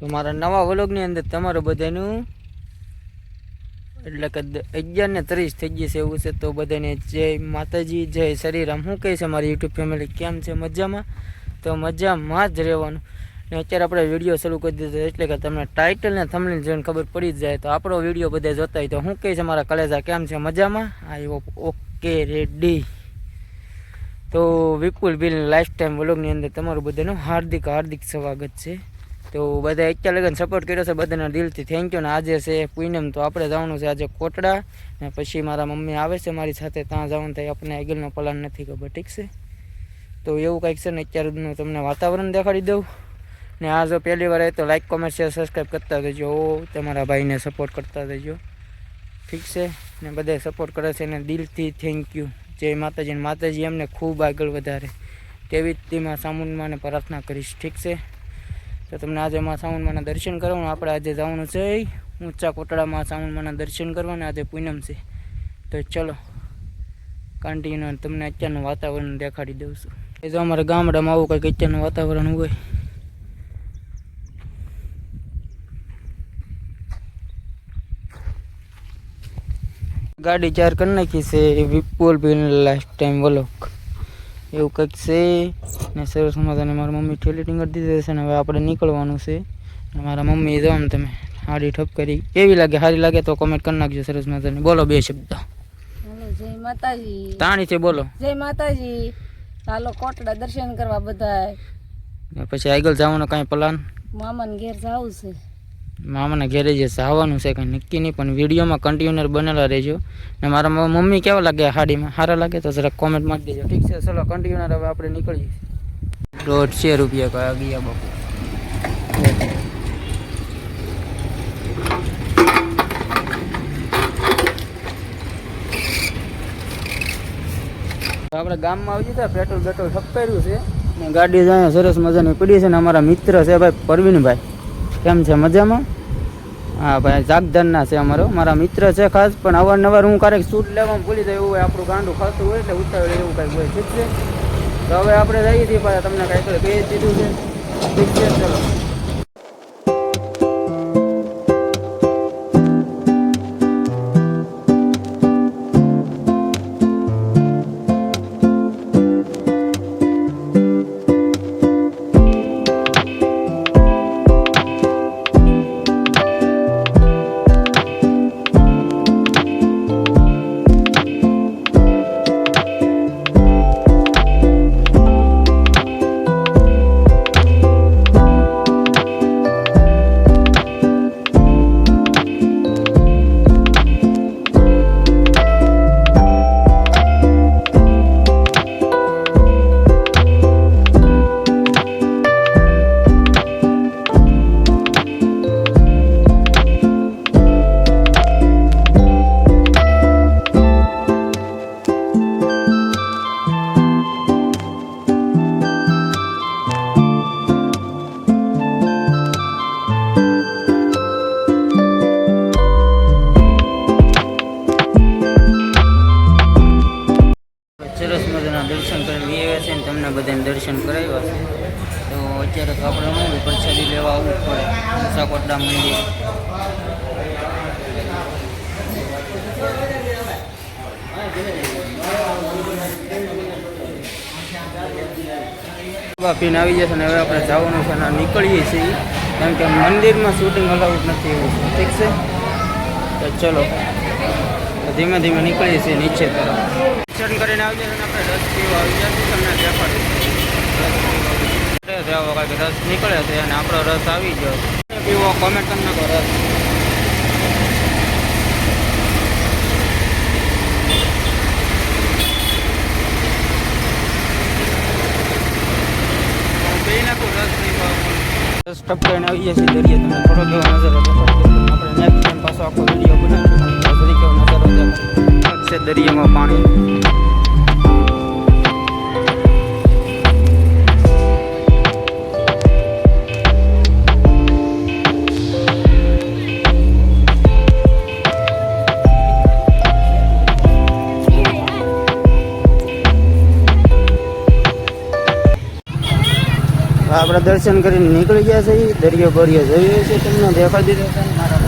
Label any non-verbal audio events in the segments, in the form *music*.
તો મારા નવા વ્લોગની અંદર તમારું બધાનું એટલે કે અગિયાર ને ત્રીસ થઈ ગઈ છે એવું છે, તો બધાને જય માતાજી, જય શરીરામ શું કહે છે મારી યુટ્યુબ ફેમિલી કેમ છે? મજામાં? તો મજામાં જ રહેવાનું. ને અત્યારે આપણે વીડિયો શરૂ કરી દીધો એટલે કે તમને ટાઇટલ ને થંબનેલ જોઈને ખબર પડી જ જાય. તો આપણો વીડિયો બધા જોતા હોય તો શું કહે છે મારા કલેજા કેમ છે? મજામાં? હોપ ઓકે રેડી તો વિપુલ બિલ લાઈફ ટાઈમ વ્લોગની અંદર તમારું બધાનું હાર્દિક હાર્દિક સ્વાગત છે. તો બધા અત્યાર લગન સપોર્ટ કર્યો છે, બધાના દિલથી થેન્ક યુ ને આજે છે પૂનમ, તો આપણે જવાનું છે આજે કોટડા, ને પછી મારા મમ્મી આવે છે મારી સાથે, ત્યાં જવાનું થાય, આપણને આગળનો પ્લાન નથી ખબર, ઠીક છે? તો એવું કંઈક છે ને અત્યારનું તમને વાતાવરણ દેખાડી દઉં. ને આ જો પહેલી વાર તો લાઇક કોમેન્ટ શેર સબસ્ક્રાઈબ કરતા રહેજો. તમારા ભાઈને સપોર્ટ કરતા રહેજો. ઠીક છે? ને બધા સપોર્ટ કરે છે ને દિલથી થેન્ક યુ જય માતાજી માતાજી એમને ખૂબ આગળ વધારે. તેવી જ તેમાં સામુનમાં પ્રાર્થના કરીશ, ઠીક છે? તો તમને આજે મા સામુંડમાના દર્શન કરવાનું આપણે આજે જવાનું છે ઊંચા કોટડામાં સામુંડમાના દર્શન કરવાના. આજે પૂનમ છે. તો ચલો કાંટીનો તમને અત્યારનું વાતાવરણ દેખાડી દઉં છું. એ જો અમારા ગામડામાં આવું કંઈક અત્યારનું વાતાવરણ હોય. ગાડી ચાર કરી નાખી છે. વિપુલ બિન લાસ્ટ ટાઈમ વલોક એવું કંઈક છે? ને સરસ મજાને મારી મમ્મી ઠેલી કરી દીધી છે ને હવે આપણે નીકળવાનું છે. મારા મમ્મી જો આમ તમે હાડી ઠપ કરી. કેવી લાગે? સારી લાગે તો કોમેન્ટ કરી નાખજો સરસ મજાની. બોલો બે શબ્દ. જય માતાજી. તાણી છે બોલો. જય માતાજી. ચાલો કોટડા દર્શન કરવા બધા ને પછી આગળ જવાનો કાંઈ પ્લાન મામાને ઘેર જવું છે. મામાના ઘેરે જે આવવાનું છે કંઈ નક્કી નહીં, પણ વિડીયોમાં કન્ટિન્યુઅર બનેલા રહેજો. ને મારા મમ્મી કેવા લાગે હાડીમાં? સારા લાગે? તો જરાક કોમેન્ટ મારી દેજો. ઠીક છે, ચલો કન્ટિન્યુઅર હવે આપણે નીકળીએ. દોઢસો રૂપિયા કયા ગયા બાપુ. આપણે ગામમાં આવી જતા પેટ્રોલ પેટ્રોલ ઠપકાર્યું છે. ને ગાડી જાય સરસ મજાની પડી છે ને અમારા મિત્ર છે ભાઈ, પરવીનભાઈ. કેમ છે? મજામાં? હા, ભાઈ જાગધનના છે અમારો. મારા મિત્ર છે ખાસ, પણ અવારનવાર હું ક્યારેક શૂટ લેવામાં ભૂલી જાય એવું હોય, આપણું ગાંડું ખાતું હોય એટલે ઉતાવળ એવું કંઈક હોય. ઠીક છે? તો હવે આપણે જઈએ છીએ પાછા તમને કાંઈક કહી દીધું છે. ઠીક છે, ચલો. મુસાકોટડા મંદિર પીને આવી જશે ને હવે આપણે જવાનું છે અને નીકળીએ છીએ. કેમ કે મંદિરમાં શૂટિંગ અલાઉડ નથી એવું. ઠીક છે? તો ચલો. ધીમે ધીમે નીકળીએ છીએ નીચે તરફ. દર્શન કરીને આવી જશે આપણે રસ પીવા આવી જશે તમને દેખાડીશું રસ કે રસ નીકળે છે. અને આપણો રસ આવી ગયો પીવો કોમેન્ટ કરી નાખો રસ હું પી નાખું રસ પીવા રસ ટપકાઈને આવી જશે દરિયા તમે થોડો કેવો નજારો દેખાડો આપણે નેક્સ્ટ ટાઈમ પાછો આખો વીડિયો બનાવીશું. ફરી કેવો નજારો દેખાડો દરિયામાં પાણી. આપણે દર્શન કરીને નીકળી ગયા છે. દરિયો બરિયો જોઈએ છે. તમને દેખાઈ દીધો છે. મારા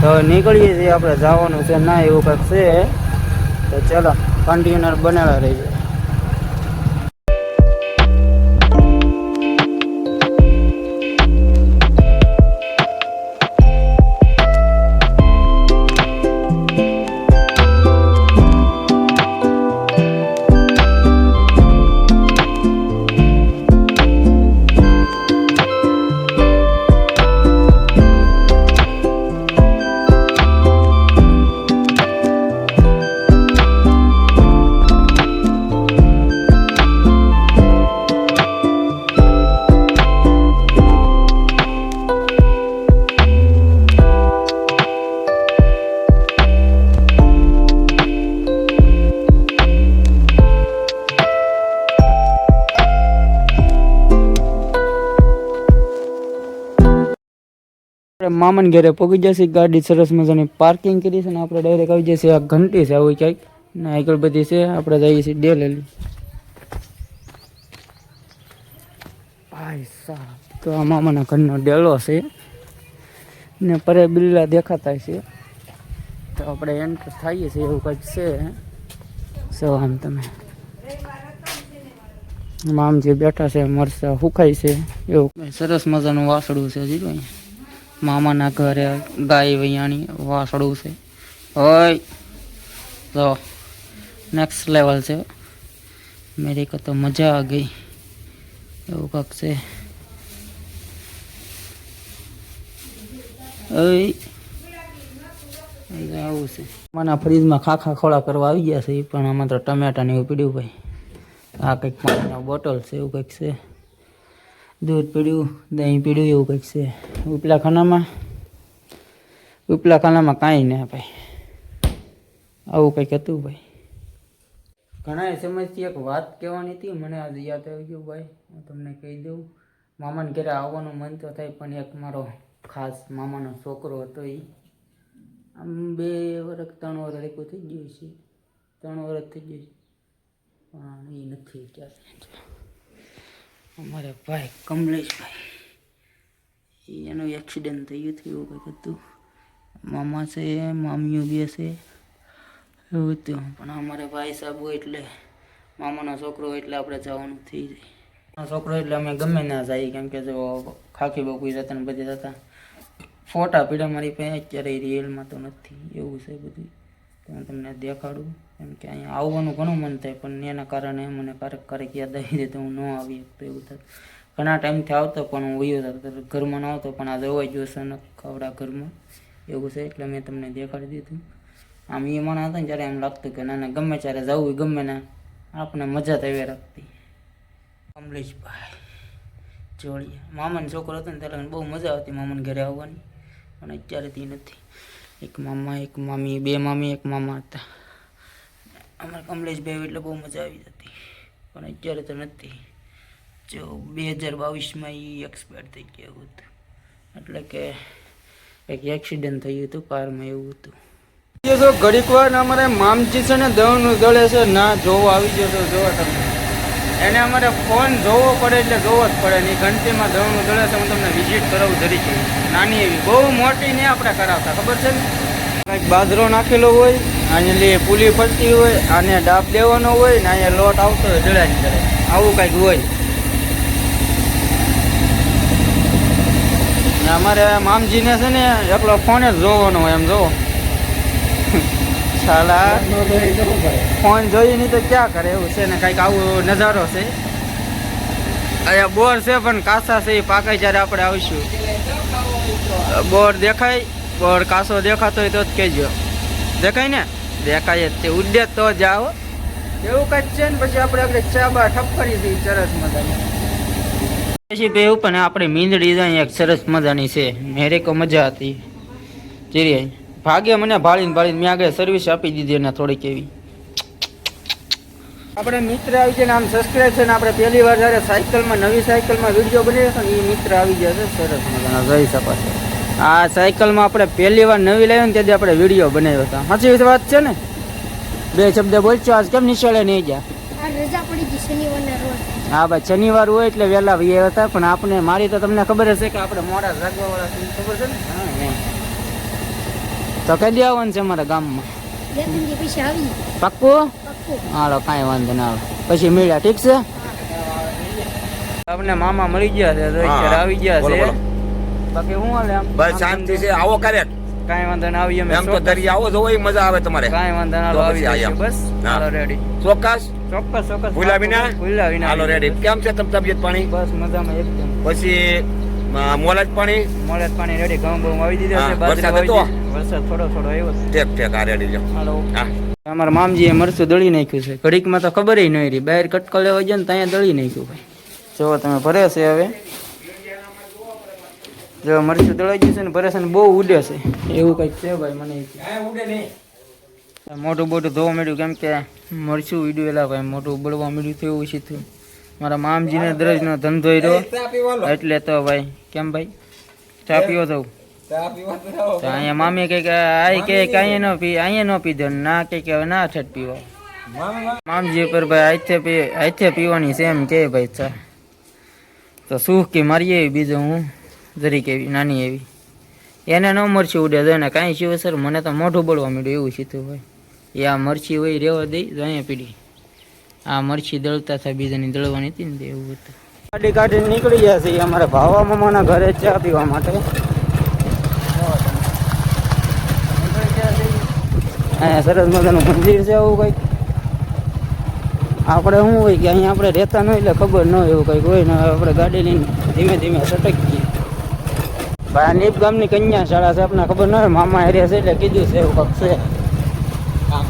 તો નીકળીએ છીએ આપણે. જવાનું છે. ના, એવું કંઈક છે. તો ચાલો કન્ટેનર બનેલા રહીએ. આપણે મામન ઘરે પગી જશે, ગાડી સરસ મજાની પાર્કિંગ કરી છે ને આપણે ડાયરેક્ટ આવી જશે આ ઘંટી છે આવી ક્યાંક ને આગળ બધી છે, આપણે જઈએ છીએ ડેલેલી ભાઈ સાહેબ, તો આ મામાના ઘરનો ડેલો છે. ને પરે બિલ્લા દેખાતા છે. તો આપણે એન્ટર થઈએ છીએ, એવું કંઈક છે. સો આમ તમે. મામ જે બેઠા છે મરસા સુખાય છે, એવું. સરસ મજાનું વાસળું છે જીરો અહીંયા મામાના ઘરે ગાય વૈયાણી વાસડું છે. ઓય તો નેક્સ્ટ લેવલ છે. મેરી કો તો મજા આ ગઈ. એવું કાંક છે. આવું છે. મારા ફ્રીજમાં ખાખા ખોળા કરવા આવી ગયા છે પણ આમાં તો ટમેટા ને એવું પીડ્યું ભાઈ આ કંઈક પાણીનો બોટલ છે, એવું કંઈક છે. દૂધ પીડ્યું, દહીં પીડ્યું, એવું કંઈક છે. ઉપલા ખાનામાં ઉપલા ખાનામાં કાંઈ ના ભાઈ. આવું કંઈક હતું ભાઈ. ઘણા સમયથી એક વાત કહેવાની હતી, મને આજે યાદ આવી ગયું ભાઈ. હું તમને કહી દઉં. મામાને ઘરે આવવાનું મન તો થાય, પણ એક મારો ખાસ મામાનો છોકરો હતો એ આમ બે વર્ષ ત્રણ વર્ષ રેકો થઈ ગયું છે. ત્રણ વર્ષ થઈ ગયું છે. પણ એ નથી ક્યારે અમારે ભાઈ કમલેશભાઈ. એનું એક્સિડન્ટ થયું હતું એવું કંઈક હતું. મામા છે, મામીઓ બે છે. એવું હતું. પણ અમારે ભાઈ સાહેબ હોય એટલે મામાનો છોકરો હોય એટલે આપણે જવાનું થઈ જાય. છોકરો એટલે અમે ગમે ના જઈએ, કેમ કે જો ખાખી બકુઈ જતા ને બધી જતા. ફોટા પીડા મારી પાસે, અત્યારે રિયલમાં તો નથી. એવું છે બધું. હું તમને દેખાડું. કેમ કે અહીંયા આવવાનું ઘણું મન થાય, પણ એના કારણે મને ક્યારેક ક્યારેક યાદ આવી જાય તો હું ન આવી તો એવું થાય. ઘણા ટાઈમથી આવતો પણ હું વયો થતો ઘરમાં ન આવતો પણ આ જવાય ગયો છે ને ખવડા ઘરમાં. એવું છે, એટલે મેં તમને દેખાડી દીધું. આમ એ મને હતા ને ત્યારે એમ લાગતું કે ના ના ગમે ત્યારે જવું ગમે ના આપણે મજા તો રાખતી. કમલેશભાઈ, જોડિયા. મામાનો છોકરો હતો ને ત્યારે બહુ મજા આવતી મામાને ઘરે આવવાની. પણ અત્યારે નથી. એક મામા, એક મામી, બે મામી, એક મામા હતા. અમારા કમલેશભાઈ એટલે બહુ મજા આવી જતી. પણ અત્યારે તો નથી. જો બે હજાર બાવીસમાં એ એક્સપાયર થઈ ગયા હતું. એટલે કે એક એક્સિડન્ટ થયું હતું, કારમાં એવું હતું. જો ઘડીક વાર અમારે મામજી છે ને દવનું દળે છે, ના, જોવો, આવી ગયો તો જોવા તમે. એને અમારે ફોન જોવો પડે એટલે જોવો જ પડે ને ઘંટીમાં દવનું દળે છે, હું તમને વિઝિટ કરાવું તરીકે નાની એવી. બહુ મોટી ને આપણે કરાવતા, ખબર છે ને? કંઈક બાજરો નાખેલો હોય લે, પુલી ફરતી હોય, આને ડાબ દેવાનો હોય ને અહીંયા લોટ આવતો હોય દળાની દળે આવું કંઈક હોય. ને અમારે મામજીને છે ને એકલો ફોન જ જોવાનો હોય એમ જોવો *laughs* સાલા ફોન જોઈ નહીં તો ક્યાં કરે એવું છે ને કંઈક આવો નજારો છે. અહીંયા બોર છે પણ કાસા છે, એ પાકાય જ્યારે આપણે આવીશું. બોર દેખાય, બોર કાસો દેખાતો હોય તો જ કહેજો. દેખાય ને? દેખાય જ તે. ઉડે તો જાઓ. એવું કંઈક છે ને પછી આપણે આપણે ચા બા ઠપકરી દઈએ સરસ મજાની. પછી બે પણ આપણે મીંદડી જાય એક સરસ મજાની છે. મેરે કો મજા હતી. ચીરી ભાગે મને ભાળીને ભાળીને મેં આગળ સર્વિસ આપી દીધી એને થોડીક એવી. આપણે મિત્ર આવી છે ને આમ સબસ્ક્રાઈબ છે ને આપણે પહેલી વાર જ્યારે સાયકલમાં નવી સાયકલમાં વીડિયો બનાવ્યો હતો ને એ મિત્ર આવી ગયા છે સરસ મજાના. જય છો આ સાયકલમાં આપણે પહેલી વાર નવી લાવી ને ત્યાંથી આપણે વીડિયો બનાવ્યો હતો સાચી વાત છે ને? બે શબ્દ બોલશો આજ કેમ નિશાળે નહીં ગયા? આ રજા પડી ગઈ શનિવારના રોજ. હા ભાઈ શનિવાર હોય એટલે વહેલા વહી હતા પણ આપણે મારી તો તમને ખબર હશે કે આપણે મોડા જાગવા વાળા છીએ ખબર છે ને? તો કદી આવવાનું છે અમારા ગામમાં? પાક્કું? હાલો કાંઈ વાંધો ના આવે. પછી મળ્યા ઠીક છે? આપણે મામા મળી ગયા છે તો આવી ગયા છે. બાકી હું હાલે આમ? બસ શાંતિ છે. આવો કરે કાંઈ વાંધો ના આવી અમે એમ તો દરિયા આવો જોવો મજા આવે તમારે. કાંઈ વાંધો ના આવી જાય બસ હાલો રેડી ચોક્કસ. ચોક્કસ ચોક્કસ. ભૂલા વિના? ભૂલા વિના. હાલો રેડી કેમ છે તમ તબિયત પાણી? બસ મજામાં એકદમ. પછી મોલજ પાણી? મોલજ પાણી રેડી ઘઉં બહુ આવી દીધા છે વરસાદ હતો? વરસાદ થોડો થોડો આવ્યો ટેક ઠેક ઠેક આ રેડી લ્યો. હાલો. હા. અમારા મામજીએ મરચું દળી નાખ્યું છે. ઘડીકમાં તો ખબર નહીં રહી બહાર કટકો લેવા જાય ને ત્યાં દળી નાખ્યું ભાઈ. જો તમે ભરે છે હવે. જો મરચું દળાઈ ગયું છે ને પરેશાન બહુ ઉડે છે. એવું કંઈક છે ભાઈ મને આ મોટું બોટું ધોવા મળ્યું કેમ કે મરચું ઉડ્યું એલા ભાઈ મોટું બળવા મળ્યું થયું એવું સીધું મારા મામજીને દરજનો ધંધો રહ્યો એટલે તો ભાઈ કેમ ભાઈ? ચા પીવો તો અહીંયા મામી કહે કે કહે કે અહીંયા ન પી અહીંયા ન પીધો ના કે હવે ના ઠેઠ પીવો. મામજી પર ભાઈ આઈથે પી આઈથે પીવાની છે એમ કે ભાઈ ચા. તો સુખ કે મારીએ બીજું હું? જરીક એવી, નાની એવી. એને ન મરચી ઉડે તો એને કાંઈ શિવ સર મને તો મોઢું બળવા માંડ્યું એવું સીધું ભાઈ એ આ મરચી હોય રહેવા દઈ તો અહીંયા પીડી. આ મરચી દળતા થાય, બીજાની દળવાની હતી ને એવું હતું. ગાડી કાઢીને નીકળી ગયા છે અમારા ભાવા મામાના ઘરે ચા પીવા માટે. અહીંયા સરસ મજાનું મંદિર છે એવું કંઈક. આપણે શું હોય કે અહીંયા આપણે રહેતા ન એટલે ખબર ન હોય એવું કંઈક હોય ને આપણે ગાડી લઈને ધીમે ધીમે આ નીપ ગામની કન્યા શાળા છે આપણને ખબર ન હોય મામા એરિયા છે એટલે કીધું છે એવું કંઈક છે.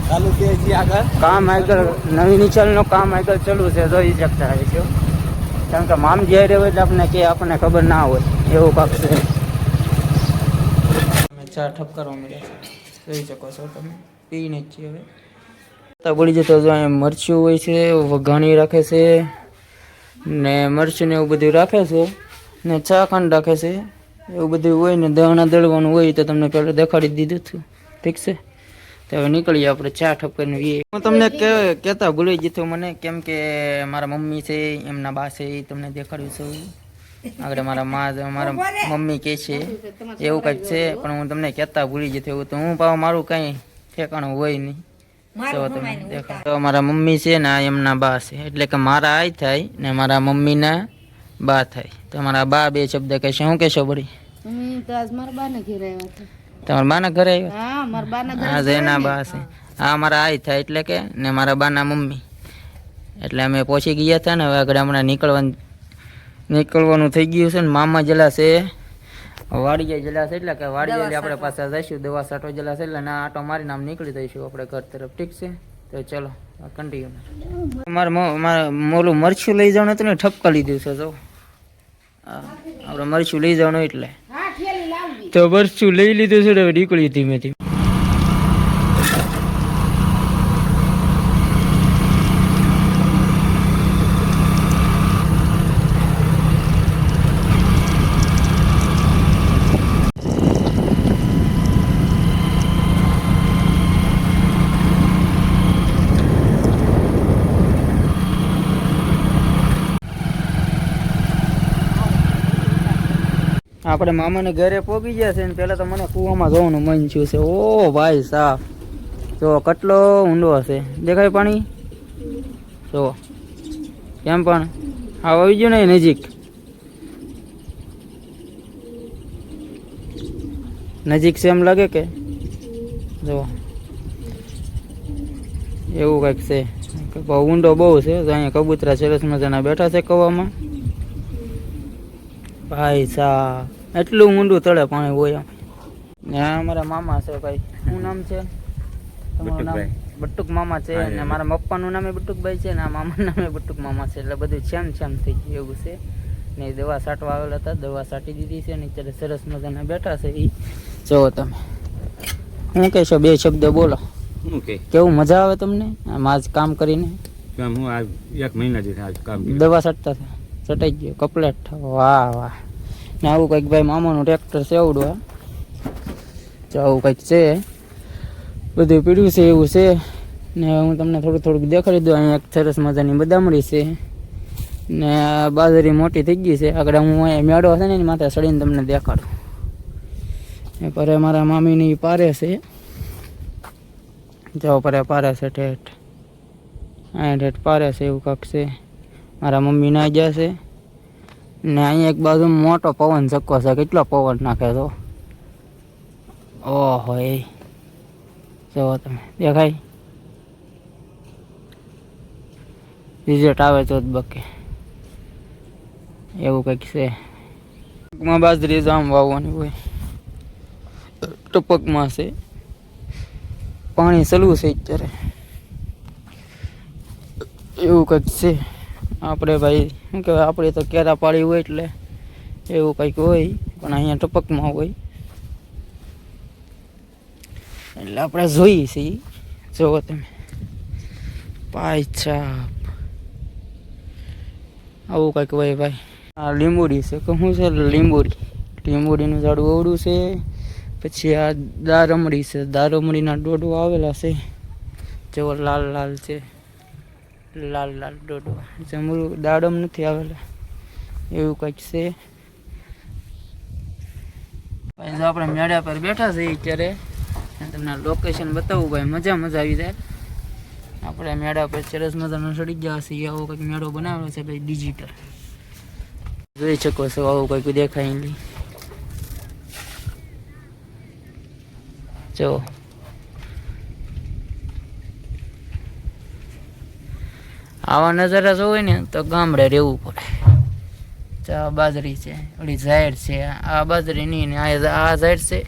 ચાલુ છે હજી આગળ? કામ આગળ નવી નિચાલનું કામ આગળ ચાલુ છે જોઈ શકતા હોય ગયો કારણ કે મામ જે રહ્યો એટલે આપણે કે આપણને ખબર ના હોય એવું કાંક છે. અમે ચા ઠપકારવા મળ્યા છે જોઈ શકો છો તમે પીને જ છીએ હવે. તો બોલી જતો જો અહીંયા મરચું હોય છે વઘાણી રાખે છે ને મરચું ને એવું બધું રાખે છે ને ચા ખાંડ રાખે છે. એવું બધું હોય ને દહણા દળવાનું હોય તો તમને પહેલાં દેખાડી દીધું હતું. ઠીક છે? તો હવે નીકળીએ આપણે ચા ઠપકરનું એ હું તમને કે- કહેતા ભૂલી જતો મને કેમ કે મારા મમ્મી છે એમના બા છે એ તમને દેખાડ્યું છું. આગળ મારા મા મારા મમ્મી કહે છે એવું કંઈક છે પણ હું તમને કહેતા ભૂલી જતો એવું તો હું પાવ મારું કંઈ ઠેકાણું હોય નહીં. તો તમે દેખાડો. તો મારા મમ્મી છે ને એમના બા છે. એટલે કે મારા આય થાય ને મારા મમ્મીના બા થાય. તમારા બા બે શબ્દ કહેશે શું કહેશો બળી અમે તો આજ મારા બાના ઘેર આવ્યા હતા. તમારા બાના ઘરે આવ્યા? હા મારા બાના ઘરે હા જેના બા છે. હા મારા આઈ થાય એટલે કે ને મારા બાના મમ્મી. એટલે અમે પહોંચી ગયા હતા ને હવે આગળ હમણાં નીકળવાનું નીકળવાનું થઈ ગયું છે ને મામા જલાશે વાડીએ જલાશે એટલે કે વાડીએ આપણે પાછા જઈશું. દવા સાટો જલાશે એટલે ના આટો મારીને આમ નીકળી જઈશું આપણે ઘર તરફ. ઠીક છે? તો ચલો કન્ટિન્યુ મારે મારે મોલું મરચું લઈ જવાનું હતું ને ઠપકા લીધું છે જો. આપણે મરચું લઈ જવાનું એટલે. તો મરચું લઈ લીધું છે નીકળી ધીમે ધીમે આપણે મામાને ઘરે પોગી ગયા છે ને પહેલાં તો મને કૂવામાં જવાનું મન થયું છે. ઓ ભાઈ સાફ જો કેટલો ઊંડો હશે. દેખાય પાણી? જો. કેમ પણ? હા આવી ગયું ને નજીક. નજીક છે એમ લાગે કે? જો. એવું કંઈક છે. બહુ ઊંડો બહુ છે. અહીંયા કબૂતરા સરસ મજાના બેઠા છે કવામાં. ભાઈ સાહેબ એટલું ઊંડું તળે પાણી હોય આમ ને અમારા મામા છે ભાઈ. શું નામ છે? તમારું નામ? બટુક મામા છે. અને ને મારા પપ્પાનું નામે બટુકભાઈ છે ને આ મામાનું નામે બટુક મામા છે. એટલે બધું છેમ છેમ થઈ ગયું એવું છે. ને દવા છાંટવા આવેલા હતા. દવા છાંટી દીધી છે ને અત્યારે સરસ મજાના બેઠા છે એ જુઓ તમે. શું કહેશો બે શબ્દ બોલો. કેવું મજા આવે તમને? આમ આજ કામ કરીને? કેમ? હું આ એક મહિનાથી કામ દવા છાંટતા હતા. સટાઈ ગયો. કપલેટ. વાહ વાહ. ને આવું કંઈક ભાઈ મામાનું ટ્રેક્ટર છે આવડું જો આવું કંઈક છે. બધું પીડ્યું છે, એવું છે. ને હું તમને થોડું થોડુંક દેખાડી દઉં. અહીંયા એક સરસ મજાની બદામડી છે. ને બાજરી મોટી થઈ ગઈ છે. આગળ હું અહીંયા મેળો છે ને એની માથે સડીને તમને દેખાડું. એ પરે મારા મામીની પારે છે. જાઓ પરે પારે છે ઠેઠ. અહીંયા ઠેઠ પારે છે એવું કાંક છે. મારા મમ્મી ના ગયા છે. ને અહીંયા એક બાજુ મોટો પવન ચક્કો છે. કેટલો પવન નાખે તો? ઓહો, એ. જુઓ તમે. દેખાય? રિઝલ્ટ આવે તો બકે. એવું કંઈક છે. ટૂંકમાં બાજરી જામ વાવવાની હોય. ટપકમાં છે. પાણી ચલવું છે અત્યારે. એવું કંઈક છે. આપણે ભાઈ, શું કહેવાય, આપણે તો કેરા પાડી હોય એટલે એવું કંઈક હોય, પણ અહીંયા ટપકમાં હોય. એટલે આપણે જોઈએ છીએ. જુઓ તમે. પાછાપ આવું કંઈક હોય ભાઈ. આ લીંબુડી છે, કે શું છે લીંબુડી? લીંબુડીનું ઝાડું અવડું છે, પછી આ દારમડી છે. દારમડીના ડોડો આવેલા છે. જેવો લાલ લાલ છે. લાલ લાલ ડોડો જમરૂ દાડમ નથી આવેલા. એવું કંઈક છે. જો આપણે મેળા પર બેઠા છીએ અત્યારે તમને લોકેશન બતાવું ભાઈ, મજા મજા આવી જાય. આપણે મેળા પર સરસ મજાનો ચડી ગયા છીએ, આવો કંઈક મેળો બનાવેલો છે ભાઈ ડિજિટલ જોઈ શકો છો, આવું કંઈક દેખાય નહીં. જો. આવા નજારા જોવે ને તો ગામડે રહેવું પડે. આ બાજરી છે, ઓલી ઝાડ છે, આ બાજરી નહીં ને આ ઝાડ છે.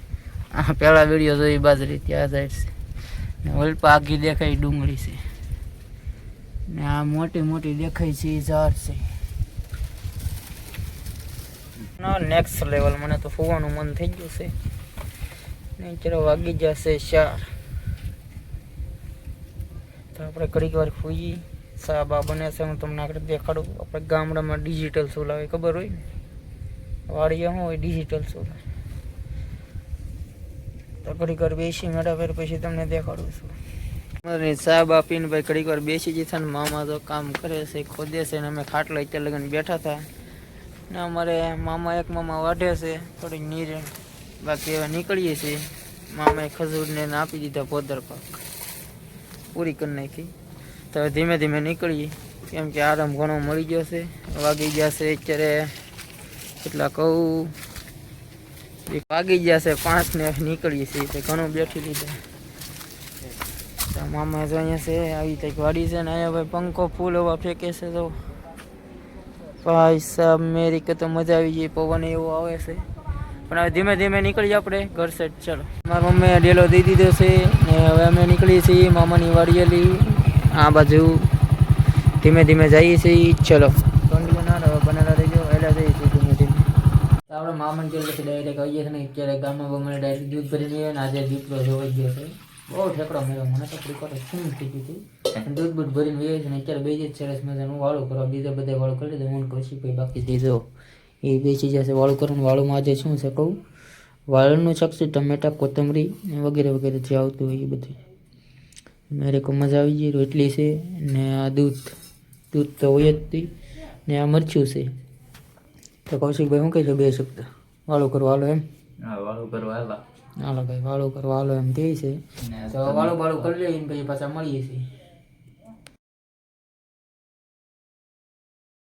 આ પહેલાં વીડિયો જોઈ બાજરી ત્યાં ઝાડ છે. ને ઓલપા આખી દેખાય ડુંગળી છે. ને આ મોટી મોટી દેખાય છે, એ ઝાડ છે. નેક્સ્ટ લેવલ મને તો ફોવાનું મન થઈ ગયું છે. ને ચલો વાગી જશે ચાર. તો આપણે ઘડીક વાર ફૂઈ સા આ બને છે, હું તમને આગળ દેખાડું. આપણે ગામડામાં ડિજિટલ સોલ આવે ખબર હોય? વાડીએ શું હોય? ડિજિટલ સોલ તો ઘડીક વાર બેસી મેળા પછી તમને દેખાડું છું. સાહેબ આપીને ભાઈ ઘડીક વાર બેસી જતા ને મામા તો કામ કરે છે, ખોદે છે ને અમે ખાટલા અત્યારે લગન બેઠા હતા. ને અમારે મામા એક મામા વાઢે છે, થોડીક નીર. બાકી એવા નીકળીએ છીએ. મામાએ ખજૂરને આપી દીધા પોદર પાક પૂરી કરી નાખી. તો ધીમે ધીમે નીકળીએ. કેમ કે આરામ ઘણો મળી ગયો છે. વાગી ગયા છે અત્યારે કેટલા કહું વાગી ગયા છે, પાંચ ને નીકળીએ છીએ. તો ઘણું બેઠી લીધા. મામા જો અહીંયા છે, આવી કંઈક વાડી છે ને, અહીંયા ભાઈ પંખો ફૂલ હવા ફેંકે છે તો ભાઈ સાહેબ, મેરી તો મજા આવી ગઈ, પવન એવો આવે છે. પણ હવે ધીમે ધીમે નીકળીએ આપણે, ઘર સેટ ચાલો. મારા મમ્મીએ ડેલો દઈ દીધો છે ને હવે અમે નીકળીએ છીએ, મામાની વાડીએલી આ બાજુ ધીમે ધીમે જઈએ છીએ. ચલો. કંડિયો ના રહો, બનેલા રહીજો એટલે જઈએ છીએ ધીમે ધીમે. તો આપણે મામાને કેવું કે ડાયરેક્ટ આવીએ છીએ ને અત્યારે ગામમાં બમણે ડાયરેક્ટ દૂધ ભરીને આવીએ ને, આજે દીપડો જોવાઈ ગયો છે. બહુ ઠેકડો મળ્યો મને તો થોડીક વાર શું થઈ ગયું હતું. દૂધ બૂધ ભરીને વહી છે ને, અત્યારે બે જ સરસ મજાનું વાળું કરવા, બીજા બધા વાળું કરી દીધું હું કશી પછી બાકી દીધો એ બેસી જશે વાળું કરવાનું વાળુંમાં આજે શું છે કહું? વાળનું શાક છે ટમેટા, કોથમરી વગેરે વગેરે જે આવતું હોય એ બધું. મારે કો મજા આવી ગઈ રોટલી છે ને આ દૂધ. દૂધ તો હોય જ હતી ને આ મરચું છે. તો કૌશિકભાઈ શું કહી દો બે શબ્દ? વાળું કરો હાલો એમ? વાળું કરવા હાલો. ભાઈ વાળું કરવા હાલો એમ કહે છે. તો વાળું વાળું કરી લઈએ પછી પાછા મળીએ છીએ.